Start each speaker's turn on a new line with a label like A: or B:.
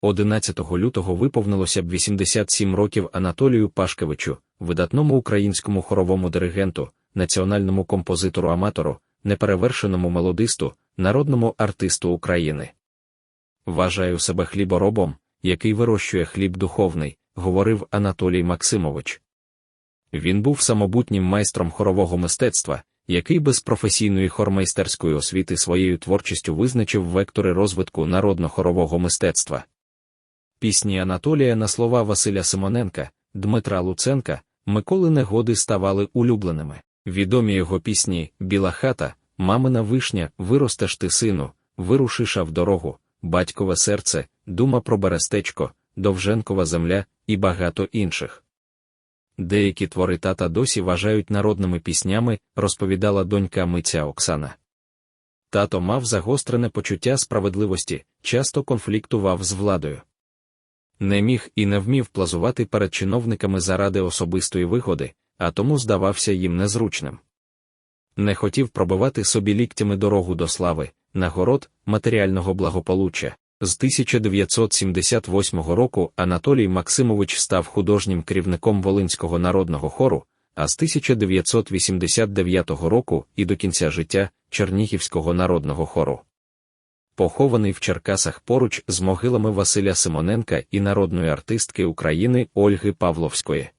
A: 11 лютого виповнилося б 87 років Анатолію Пашкевичу, видатному українському хоровому диригенту, національному композитору-аматору, неперевершеному мелодисту, народному артисту України. Вважаю себе хліборобом, який вирощує хліб духовний, говорив Анатолій Максимович. Він був самобутнім майстром хорового мистецтва, який без професійної хормейстерської освіти своєю творчістю визначив вектори розвитку народно-хорового мистецтва. Пісні Анатолія на слова Василя Симоненка, Дмитра Луценка, Миколи Негоди ставали улюбленими. Відомі його пісні Біла хата, Мамина вишня, Виростеш ти сину, Вирушиша в дорогу, Батькове серце, Дума про Берестечко, Довженкова земля і багато інших. Деякі твори тата досі вважають народними піснями, розповідала донька митця Оксана. Тато мав загострене почуття справедливості, часто конфліктував з владою. Не міг і не вмів плазувати перед чиновниками заради особистої вигоди, а тому здавався їм незручним. Не хотів пробивати собі ліктями дорогу до слави, нагород, матеріального благополуччя. З 1978 року Анатолій Максимович став художнім керівником Волинського народного хору, а з 1989 року і до кінця життя Чернігівського народного хору. Похований в Черкасах поруч з могилами Василя Симоненка і народної артистки України Ольги Павловської.